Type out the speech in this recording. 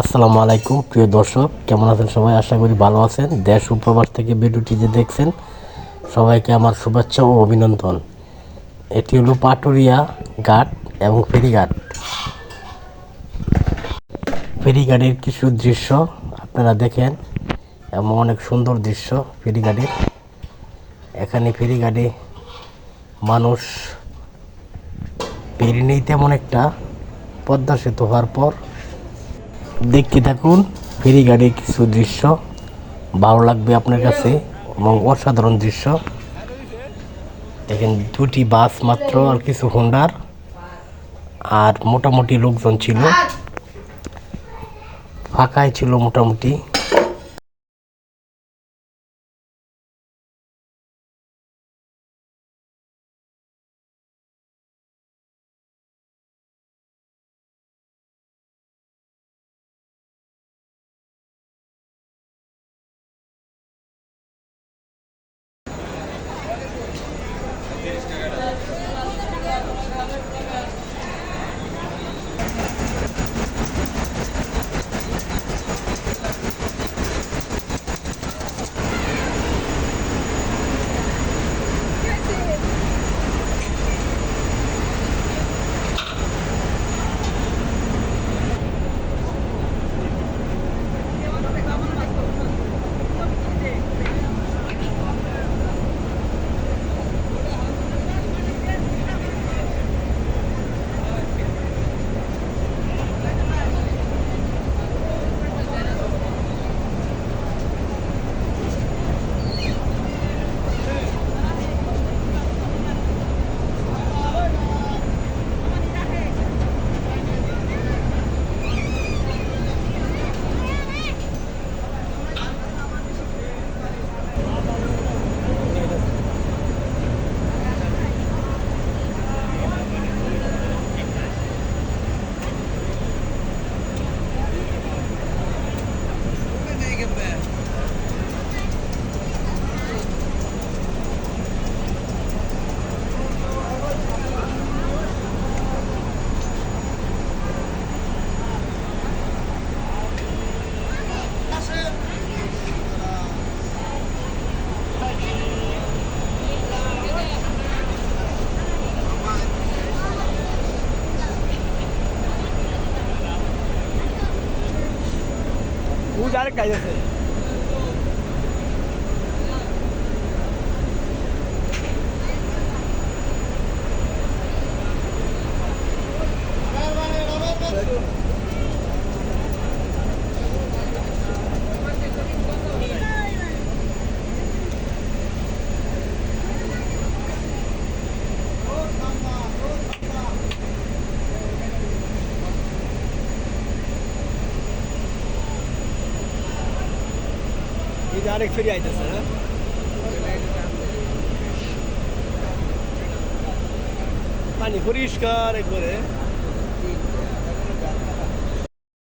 আসসালামু আলাইকুম, প্রিয় দর্শক, কেমন আছেন সবাই? আশা করি ভালো আছেন। দেশ ও প্রবাস থেকে ভিডিওটি যে দেখছেন, সবাইকে আমার শুভেচ্ছা ও অভিনন্দন। এটি হলো পাটুরিয়া ঘাট এবং ফেরিঘাট। ফেরিঘাটের কিছু দৃশ্য আপনারা দেখেন, এবং অনেক সুন্দর দৃশ্য ফেরিঘাটের। এখানে ফেরিঘাটে মানুষ পেরে নেই তেমন একটা, পদ্মা সেতু হওয়ার পর দেখতে থাকুন। ফেরি গাড়ির কিছু দৃশ্য ভালো লাগবে আপনার কাছে এবং অসাধারণ দৃশ্য। দেখেন, দুটি বাস মাত্র আর কিছু হোন্ডার আর মোটামুটি লোকজন ছিল। ফাঁকাই ছিল মোটামুটি। পূজা আরেক কাজ আছে। যে আরেক ফেরি আইতেছে হ্যাঁ? পানি পরিষ্কার একবারে।